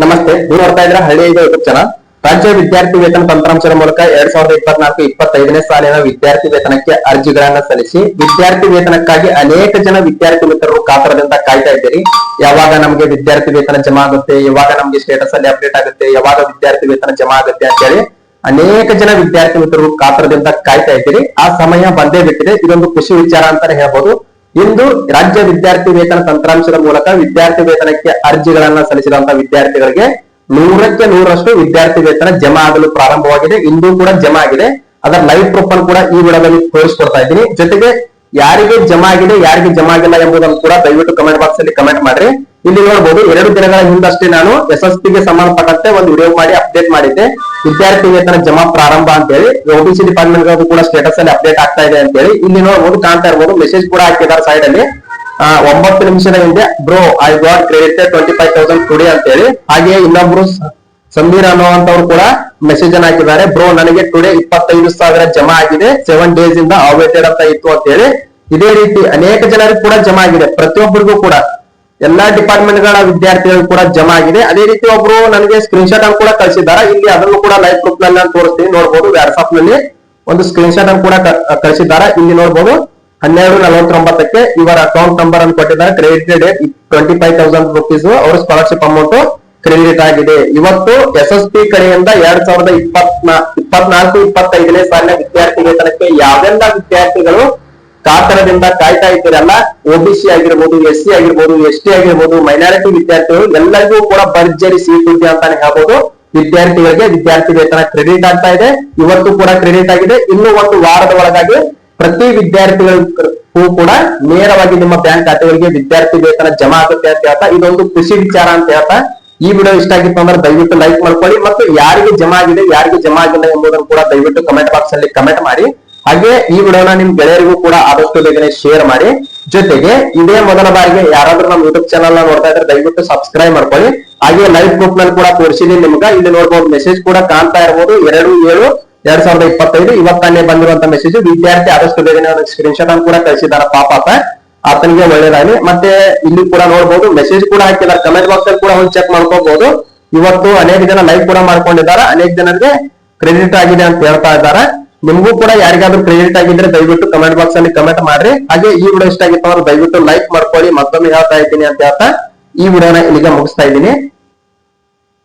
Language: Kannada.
ನಮಸ್ತೆ. ನೀವು ನೋಡ್ತಾ ಇದ್ರೆ ಹಳ್ಳಿ ಇದೆ ಯೂಟ್ಯೂಬ್ ಚಾನಲ್ ರಾಜ್ಯ ವಿದ್ಯಾರ್ಥಿ ವೇತನ ತಂತ್ರಾಂಶದ ಮೂಲಕ ಎರಡ್ ಸಾವಿರದ ಇಪ್ಪತ್ನಾಲ್ಕು ಇಪ್ಪತ್ತೈದನೇ ಸಾಲಿನ ವಿದ್ಯಾರ್ಥಿ ವೇತನಕ್ಕೆ ಅರ್ಜಿಗಳನ್ನ ಸಲ್ಲಿಸಿ ವಿದ್ಯಾರ್ಥಿ ವೇತನಕ್ಕಾಗಿ ಅನೇಕ ಜನ ವಿದ್ಯಾರ್ಥಿ ಮಿತ್ರರು ಕಾತರದಿಂದ ಕಾಯ್ತಾ ಇದ್ದೀರಿ. ಯಾವಾಗ ನಮ್ಗೆ ವಿದ್ಯಾರ್ಥಿ ವೇತನ ಜಮಾ ಆಗುತ್ತೆ, ಯಾವಾಗ ನಮ್ಗೆ ಸ್ಟೇಟಸ್ ಅಲ್ಲಿ ಅಪ್ಡೇಟ್ ಆಗುತ್ತೆ, ಯಾವಾಗ ವಿದ್ಯಾರ್ಥಿ ವೇತನ ಜಮಾ ಆಗುತ್ತೆ ಅಂತ ಹೇಳಿ ಅನೇಕ ಜನ ವಿದ್ಯಾರ್ಥಿ ಮಿತ್ರರು ಕಾತರದಿಂದ ಕಾಯ್ತಾ ಇದ್ದೀರಿ. ಆ ಸಮಯ ಬಂದೇ ಬಿಟ್ಟಿದೆ. ಇದೊಂದು ಖುಷಿ ವಿಚಾರ ಅಂತಾನೆ ಹೇಳ್ಬೋದು. ಇಂದು ರಾಜ್ಯ ವಿದ್ಯಾರ್ಥಿ ವೇತನ ತಂತ್ರಾಂಶದ ಮೂಲಕ ವಿದ್ಯಾರ್ಥಿ ವೇತನಕ್ಕೆ ಅರ್ಜಿಗಳನ್ನ ಸಲ್ಲಿಸಿದಂತ ವಿದ್ಯಾರ್ಥಿಗಳಿಗೆ ನೂರಕ್ಕೆ ನೂರಷ್ಟು ವಿದ್ಯಾರ್ಥಿ ವೇತನ ಜಮಾ ಆಗಲು ಪ್ರಾರಂಭವಾಗಿದೆ. ಇಂದು ಕೂಡ ಜಮಾ ಆಗಿದೆ. ಅದರ ಲೈವ್ ಪ್ರೂಫ್ ಅನ್ನು ಕೂಡ ಈ ವಿಡಿಯೋದಲ್ಲಿ ತೋರಿಸ್ಕೊಡ್ತಾ ಇದ್ದೀನಿ. ಜೊತೆಗೆ ಯಾರಿಗೆ ಜಮಾ ಆಗಿದೆ, ಯಾರಿಗೆ ಜಮಾ ಆಗಿಲ್ಲ ಎಂಬುದನ್ನು ಕೂಡ ದಯವಿಟ್ಟು ಕಮೆಂಟ್ ಬಾಕ್ಸ್ ಅಲ್ಲಿ ಕಮೆಂಟ್ ಮಾಡ್ರಿ. ಇಲ್ಲಿ ನೋಡಬಹುದು ಎರಡು ದಿನಗಳ ಹಿಂದಷ್ಟೇ ನಾನು ಎಸ್ ಎಸ್ಗೆ ಸಂಬಂಧಪಟ್ಟಂತೆ ಒಂದು ವಿಡಿಯೋ ಮಾಡಿ ಅಪ್ಡೇಟ್ ಮಾಡಿದ್ದೆ. ವಿದ್ಯಾರ್ಥಿ ವೇತನ ಜಮಾ ಪ್ರಾರಂಭ ಅಂತ ಹೇಳಿ ಒಬಿಸಿ ಡಿಪಾರ್ಟ್ಮೆಂಟ್ ಕೂಡ ಸ್ಟೇಟಸ್ ಅಲ್ಲಿ ಅಪ್ಡೇಟ್ ಆಗ್ತಾ ಇದೆ ಅಂತ ಹೇಳಿ ಇಲ್ಲಿ ನೋಡಬಹುದು ಕಾಣ್ತಾ ಇರ್ಬೋದು ಮೆಸೇಜ್ ಕೂಡ ಹಾಕಿದ್ದಾರೆ ಸೈಡ್ ಅಲ್ಲಿ. ಒಂಬತ್ತು ನಿಮಿಷದ ಹಿಂದೆ bro I got credit twenty five thousand today ಅಂತ ಹೇಳಿ ಹಾಗೆ ಇನ್ನೊಬ್ರು ಸಮೀರ್ ಅನ್ನುವಂತವ್ರು ಕೂಡ ಮೆಸೇಜ್ ಅನ್ನ ಹಾಕಿದ್ದಾರೆ. ಬ್ರೋ ನನಗೆ ಟುಡೇ ಇಪ್ಪತ್ತೈದು ಸಾವಿರ ಜಮಾ ಆಗಿದೆ. ಸೆವೆನ್ ಡೇಸ್ ಇಂದ ಅವೇಟೆಡ್ ಅಂತ ಇತ್ತು ಅಂತ ಹೇಳಿ ಇದೇ ರೀತಿ ಅನೇಕ ಜನರಿಗೆ ಕೂಡ ಜಮಾ ಆಗಿದೆ. ಪ್ರತಿಯೊಬ್ಬರಿಗೂ ಕೂಡ. ಎಲ್ಲಾ ಡಿಪಾರ್ಟ್ಮೆಂಟ್ಗಳ ವಿದ್ಯಾರ್ಥಿಗಳು ಕೂಡ ಜಮಾ ಆಗಿದೆ. ಅದೇ ರೀತಿ ಒಬ್ರು ನನಗೆ ಸ್ಕ್ರೀನ್ ಶಾಟ್ ಅನ್ನು ಕೂಡ ಕಳಿಸಿದ್ದಾರೆ. ಇಲ್ಲಿ ಅದನ್ನು ಕೂಡ ಲೈವ್ ಗ್ರೂಪ್ನಲ್ಲಿ ನಾನು ತೋರಿಸ್ತೀನಿ. ನೋಡಬಹುದು ವಾಟ್ಸ್ಆಪ್ನಲ್ಲಿ ಒಂದು ಸ್ಕ್ರೀನ್ ಶಾಟ್ ಅನ್ನು ಕೂಡ ಕಳಿಸಿದ್ದಾರೆ. ಇಲ್ಲಿ ನೋಡಬಹುದು ಹನ್ನೆರಡು ನಲವತ್ತೊಂಬತ್ತಕ್ಕೆ ಇವರ ಅಕೌಂಟ್ ನಂಬರ್ ಅನ್ನು ಕೊಟ್ಟಿದ್ದಾರೆ. Credit date twenty five thousand rupees ಅವರ ಸ್ಕಾಲರ್ಶಿಪ್ ಅಮೌಂಟ್ ಕ್ರೆಡಿಟ್ ಆಗಿದೆ. ಇವತ್ತು ಎಸ್ ಎಸ್ ಪಿ ಕಡೆಯಿಂದ ಎರಡ್ ಸಾವಿರದ ಇಪ್ಪತ್ನಾ ಇಪ್ಪತ್ನಾಲ್ಕು, ಇಪ್ಪತ್ತೈದನೇ ಸಾಲಿನ ವಿದ್ಯಾರ್ಥಿ ವೇತನಕ್ಕೆ ಯಾವೆಲ್ಲ ವಿದ್ಯಾರ್ಥಿಗಳು ಕಾತರದಿಂದ ಕಾಯ್ತಾ ಇದ್ದೀರಲ್ಲ ಒಬಿಸಿ ಆಗಿರ್ಬೋದು ಎಸ್ ಸಿ ಆಗಿರ್ಬೋದು ಎಸ್ ಟಿ ಆಗಿರ್ಬೋದು ಮೈನಾರಿಟಿ ವಿದ್ಯಾರ್ಥಿಗಳು ಎಲ್ಲರಿಗೂ ಕೂಡ ಭರ್ಜರಿ ಸೀಟ್ ಇದೆ ಅಂತಾನೆ ಹೇಳ್ಬೋದು. ವಿದ್ಯಾರ್ಥಿಗಳಿಗೆ ವಿದ್ಯಾರ್ಥಿ ವೇತನ ಕ್ರೆಡಿಟ್ ಆಗ್ತಾ ಇದೆ. ಇವತ್ತು ಕೂಡ ಕ್ರೆಡಿಟ್ ಆಗಿದೆ. ಇನ್ನು ಒಂದು ವಾರದ ಒಳಗಾಗಿ ಪ್ರತಿ ವಿದ್ಯಾರ್ಥಿಗಳಿಗೂ ಕೂಡ ನೇರವಾಗಿ ನಿಮ್ಮ ಬ್ಯಾಂಕ್ ಖಾತೆಗಳಿಗೆ ವಿದ್ಯಾರ್ಥಿ ವೇತನ ಜಮಾ ಆಗುತ್ತೆ ಅಂತ ಹೇಳ್ತಾ, ಇದೊಂದು ಖುಷಿ ವಿಚಾರ ಅಂತ ಹೇಳ್ತಾ, ಈ ವಿಡಿಯೋ ಇಷ್ಟ ಆಗಿತ್ತು ಅಂದ್ರೆ ದಯವಿಟ್ಟು ಲೈಕ್ ಮಾಡ್ಕೊಳ್ಳಿ ಮತ್ತು ಯಾರಿಗೆ ಜಮಾ ಆಗಿದೆ, ಯಾರಿಗೆ ಜಮಾ ಆಗಿಲ್ಲ ಎಂಬುದನ್ನು ಕೂಡ ದಯವಿಟ್ಟು ಕಮೆಂಟ್ ಬಾಕ್ಸ್ ಅಲ್ಲಿ ಕಮೆಂಟ್ ಮಾಡಿ. ಹಾಗೆ ಈ ವಿಡಿಯೋನ ನಿಮ್ ಗೆಳೆಯರಿಗೂ ಕೂಡ ಆದಷ್ಟು ಬೇಗನೆ ಶೇರ್ ಮಾಡಿ. ಜೊತೆಗೆ ಇದೇ ಮೊದಲ ಬಾರಿಗೆ ಯಾರಾದ್ರೂ ನಮ್ಮ ಯೂಟ್ಯೂಬ್ ಚಾನಲ್ನ ನೋಡ್ತಾ ಇದ್ರೆ ದಯವಿಟ್ಟು ಸಬ್ಸ್ಕ್ರೈಬ್ ಮಾಡ್ಕೊಳ್ಳಿ. ಹಾಗೆ ಲೈವ್ ಗ್ರೂಪ್ನಲ್ಲಿ ಕೂಡ ತೋರಿಸಿದೀನಿ ನಿಮ್ಗೆ. ಇಲ್ಲಿ ನೋಡ್ಬೋದು ಮೆಸೇಜ್ ಕೂಡ ಕಾಣ್ತಾ ಇರ್ಬೋದು. ಎರಡು ಏಳು, ಎರಡ್ ಸಾವಿರದ ಇಪ್ಪತ್ತೈದು. ಇವತ್ತಾನೆ ಬಂದಿರುವಂತ ಮೆಸೇಜ್ ವಿದ್ಯಾರ್ಥಿ ಆದಷ್ಟು ಬೇಗನೆ ಸ್ಕ್ರೀನ್ ಶಾಟ್ ಅನ್ನು ಕೂಡ ಕಳಿಸಿದಾರ ಪಾಪ ಆತ. ಆತನಿಗೆ ಒಳ್ಳೇದಾಗಿ ಮತ್ತೆ ಇಲ್ಲಿ ಕೂಡ ನೋಡ್ಬೋದು ಮೆಸೇಜ್ ಕೂಡ ಹಾಕಿದ್ದಾರೆ. ಕಮೆಂಟ್ ಬಾಕ್ಸ್ ಅಲ್ಲಿ ಕೂಡ ಒಂದು ಚೆಕ್ ಮಾಡ್ಕೋಬಹುದು ಇವತ್ತು ಅನೇಕ ಜನ ಲೈಕ್ ಕೂಡ ಮಾಡ್ಕೊಂಡಿದ್ದಾರೆ. ಅನೇಕ ಜನರಿಗೆ ಕ್ರೆಡಿಟ್ ಆಗಿದೆ ಅಂತ ಹೇಳ್ತಾ ಇದ್ದಾರೆ. ನಿಮ್ಗೂ ಕೂಡ ಯಾರಿಗಾದ್ರೂ ಕ್ರೆಡಿಟ್ ಆಗಿದ್ರೆ ದಯವಿಟ್ಟು ಕಮೆಂಟ್ ಬಾಕ್ಸ್ ಅಲ್ಲಿ ಕಮೆಂಟ್ ಮಾಡ್ರಿ. ಹಾಗೆ ಈ ವಿಡಿಯೋ ಇಷ್ಟ ಆಗಿತ್ತು ದಯವಿಟ್ಟು ಲೈಕ್ ಮಾಡ್ಕೊಳ್ಳಿ. ಮತ್ತೊಮ್ಮೆ ಹೇಳ್ತಾ ಇದ್ದೀನಿ ಅಂತ ಹೇಳ್ತಾ ಈ ವಿಡಿಯೋನ ಇಲ್ಲಿಗೆ ಮುಗಿಸ್ತಾ ಇದ್ದೀನಿ.